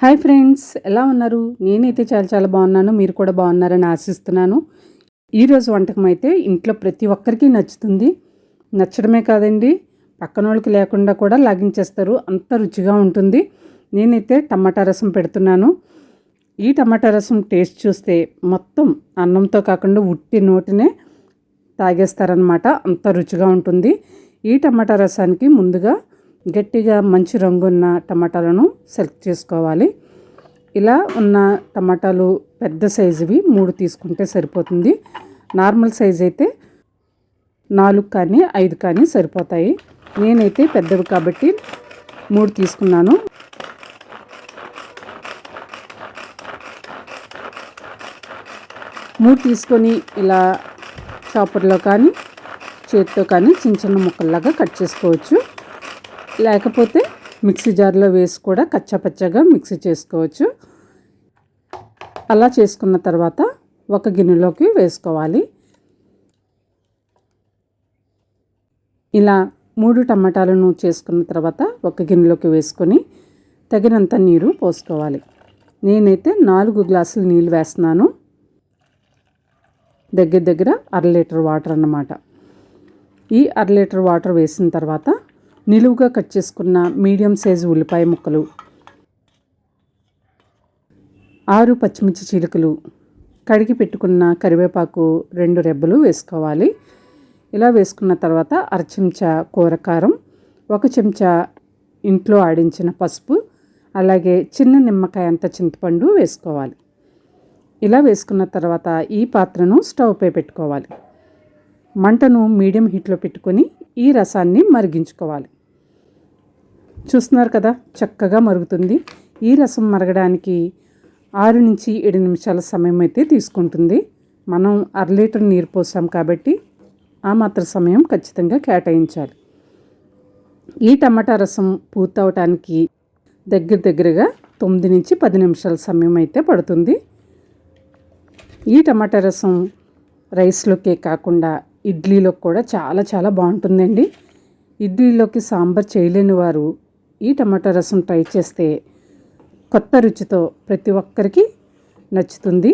Hi friends ఎలా ఉన్నారు? నేనైతే చాలా చాలా బాగున్నాను మీరు కూడా బాగున్నారని ఆశిస్తున్నాను. ఈరోజు వంటకం అయితే ఇంట్లో ప్రతి ఒక్కరికి నచ్చుతుంది. నచ్చడమే కాదండి పక్కన వాళ్ళకి లేకుండా కూడా లాగించేస్తారు అంత రుచిగా ఉంటుంది. నేనైతే టమాటా రసం పెడుతున్నాను. ఈ టమాటా రసం టేస్ట్ చూస్తే మొత్తం అన్నంతో కాకుండా ఉట్టి నోటినే తాగేస్తారనమాట అంత రుచిగా ఉంటుంది. ఈ టమాటా రసానికి ముందుగా గట్టిగా మంచి రంగున్న టమాటాలను సెలెక్ట్ చేసుకోవాలి. ఇలా ఉన్న టమాటాలు పెద్ద సైజువి మూడు తీసుకుంటే సరిపోతుంది. నార్మల్ సైజ్ అయితే నాలుగు కానీ ఐదు కానీ సరిపోతాయి. నేనైతే పెద్దవి కాబట్టి మూడు తీసుకున్నాను. మూడు తీసుకొని ఇలా చాపర్లో కానీ చేతితో కానీ చిన్న చిన్న ముక్కల్లాగా కట్ చేసుకోవచ్చు. లేకపోతే మిక్సీ జార్లో వేసి కూడా కచ్చాపచ్చగా మిక్సీ చేసుకోవచ్చు. అలా చేసుకున్న తర్వాత ఒక గిన్నెలోకి వేసుకోవాలి. ఇలా మూడు టమాటాలను చేసుకున్న తర్వాత ఒక గిన్నెలోకి వేసుకొని తగినంత నీరు పోసుకోవాలి. నేనైతే నాలుగు గ్లాసులు నీళ్ళు వేస్తున్నాను. దగ్గర దగ్గర అర లీటర్ వాటర్ అన్నమాట. ఈ అర లీటర్ వాటర్ వేసిన తర్వాత నిలువుగా కట్ చేసుకున్న మీడియం సైజు ఉల్లిపాయ ముక్కలు. ఆరు పచ్చిమిర్చి చిలుకలు. కడిగి పెట్టుకున్న కరివేపాకు రెండు రెబ్బలు వేసుకోవాలి. ఇలా వేసుకున్న తర్వాత అర చెంచా కూరకారం ఒక చెంచా ఇంట్లో ఆడించిన పసుపు అలాగే చిన్న నిమ్మకాయ అంత చింతపండు వేసుకోవాలి. ఇలా వేసుకున్న తర్వాత ఈ పాత్రను స్టవ్పై పెట్టుకోవాలి. మంటను మీడియం హీట్లో పెట్టుకొని ఈ రసాన్ని మరిగించుకోవాలి. చూస్తున్నారు కదా చక్కగా మరుగుతుంది. ఈ రసం మరగడానికి ఆరు నుంచి ఏడు నిమిషాల సమయం అయితే తీసుకుంటుంది. మనం అర లీటర్ నీరు పోసాం కాబట్టి ఆ మాత్ర సమయం ఖచ్చితంగా కేటాయించాలి. ఈ టమాటా రసం పూర్తవటానికి దగ్గర దగ్గరగా తొమ్మిది నుంచి పది నిమిషాల సమయం అయితే పడుతుంది. ఈ టమాటా రసం రైస్లోకే కాకుండా ఇడ్లీలో కూడా చాలా చాలా బాగుంటుందండి. ఇడ్లీలోకి సాంబార్ చేయలేని వారు ఈ టమాటా రసం ట్రై చేస్తే కొత్త రుచితో ప్రతి ఒక్కరికి నచ్చుతుంది.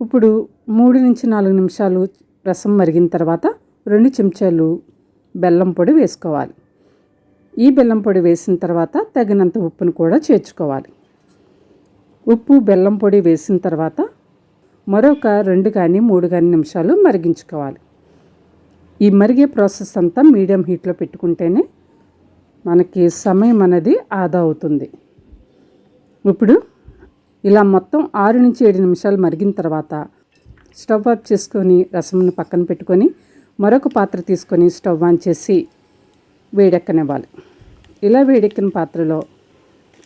ఇప్పుడు మూడు నుంచి నాలుగు నిమిషాలు రసం మరిగిన తర్వాత రెండు చెంచాలు బెల్లం పొడి వేసుకోవాలి. ఈ బెల్లం పొడి వేసిన తర్వాత తగినంత ఉప్పును కూడా చేర్చుకోవాలి. ఉప్పు బెల్లం పొడి వేసిన తర్వాత మరొక రెండు కానీ మూడు కానీ నిమిషాలు మరిగించుకోవాలి. ఈ మరిగే ప్రాసెస్ అంతా మీడియం హీట్లో పెట్టుకుంటేనే మనకి సమయం అనేది ఆదా అవుతుంది. ఇప్పుడు ఇలా మొత్తం ఆరు నుంచి ఏడు నిమిషాలు మరిగిన తర్వాత స్టవ్ ఆఫ్ చేసుకొని రసంను పక్కన పెట్టుకొని మరొక పాత్ర తీసుకొని స్టవ్ ఆన్ చేసి వేడెక్కనివ్వాలి. ఇలా వేడెక్కిన పాత్రలో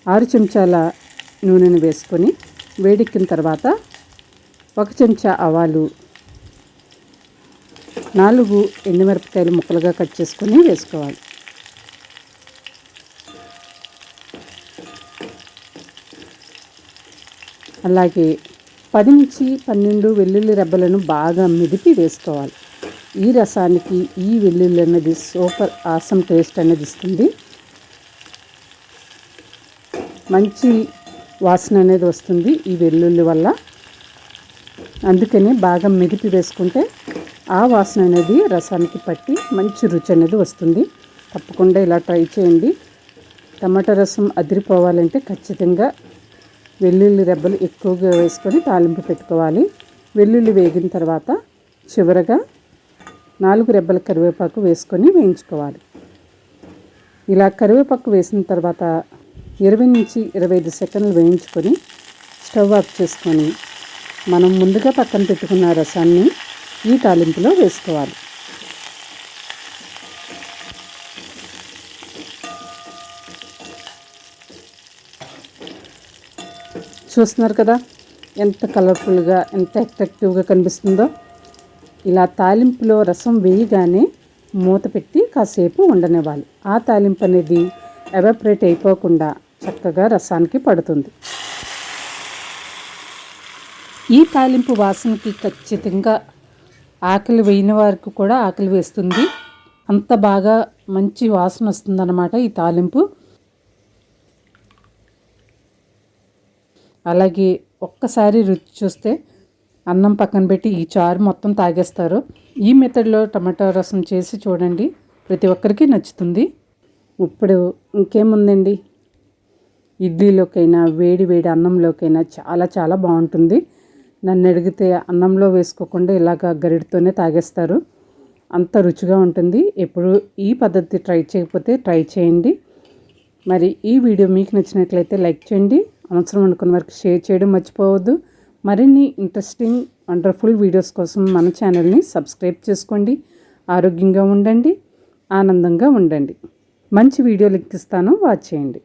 ఆరు చెంచాల నూనెను వేసుకొని వేడెక్కిన తర్వాత ఒక చెంచా ఆవాలు నాలుగు ఎండుమిరపకాయలు ముక్కలుగా కట్ చేసుకొని వేసుకోవాలి. అలాగే పది నుంచి పన్నెండు వెల్లుల్లి రెబ్బలను బాగా మెదిపి వేసుకోవాలి. ఈ రసానికి ఈ వెల్లుల్లి అనేది సూపర్ ఆసం టేస్ట్ అనేది ఇస్తుంది. మంచి వాసన అనేది వస్తుంది ఈ వెల్లుల్లి వల్ల. అందుకని బాగా మెదిపి వేసుకుంటే ఆ వాసన అనేది రసానికి పట్టి మంచి రుచి అనేది వస్తుంది. తప్పకుండా ఇలా ట్రై చేయండి. టమాటా రసం అదిరిపోవాలంటే ఖచ్చితంగా వెల్లుల్లి రెబ్బలు ఎక్కువగా వేసుకొని తాలింపు పెట్టుకోవాలి. వెల్లుల్లి వేగిన తర్వాత చివరగా నాలుగు రెబ్బల కరివేపాకు వేసుకొని వేయించుకోవాలి. ఇలా కరివేపాకు వేసిన తర్వాత ఇరవై నుంచి ఇరవై ఐదు సెకండ్లు వేయించుకొని స్టవ్ ఆఫ్ చేసుకొని మనం ముందుగా పక్కన పెట్టుకున్న రసాన్ని ఈ తాలింపులో వేసుకోవాలి. చూస్తున్నారు కదా ఎంత కలర్ఫుల్గా ఎంత అట్రాక్టివ్గా కనిపిస్తుందో. ఇలా తాలింపులో రసం వేయగానే మూత పెట్టి కాసేపు ఉండనివ్వాలి. ఆ తాలింపు అనేది ఎవాపరేట్ అయిపోకుండా చక్కగా రసానికి పడుతుంది. ఈ తాలింపు వాసనకి ఖచ్చితంగా ఆకలి వేయని వారికి కూడా ఆకలి వేస్తుంది. అంత బాగా మంచి వాసన వస్తుందన్నమాట ఈ తాలింపు. అలాగే ఒక్కసారి రుచి చూస్తే అన్నం పక్కన పెట్టి ఈ చారు మొత్తం తాగేస్తారు. ఈ మెథడ్లో టమాటా రసం చేసి చూడండి. ప్రతి ఒక్కరికి నచ్చుతుంది. ఇప్పుడు ఇంకేముందండి? ఇడ్లీలోకైనా వేడి వేడి అన్నంలోకైనా చాలా చాలా బాగుంటుంది. నన్ను అడిగితే అన్నంలో వేసుకోకుండా ఇలాగ గరిడితోనే తాగేస్తారు. అంత రుచిగా ఉంటుంది. ఎప్పుడు ఈ పద్ధతి ట్రై చేయకపోతే ట్రై చేయండి. మరి ఈ వీడియో మీకు నచ్చినట్లయితే లైక్ చేయండి. అవసరం అనుకున్న వరకు షేర్ చేయడం మర్చిపోవద్దు. మరిన్ని ఇంట్రెస్టింగ్ వండర్ఫుల్ వీడియోస్ కోసం మన ఛానల్ని సబ్స్క్రైబ్ చేసుకోండి. ఆరోగ్యంగా ఉండండి. ఆనందంగా ఉండండి. మంచి వీడియోలు ఎక్కిస్తాను వాచ్ చేయండి.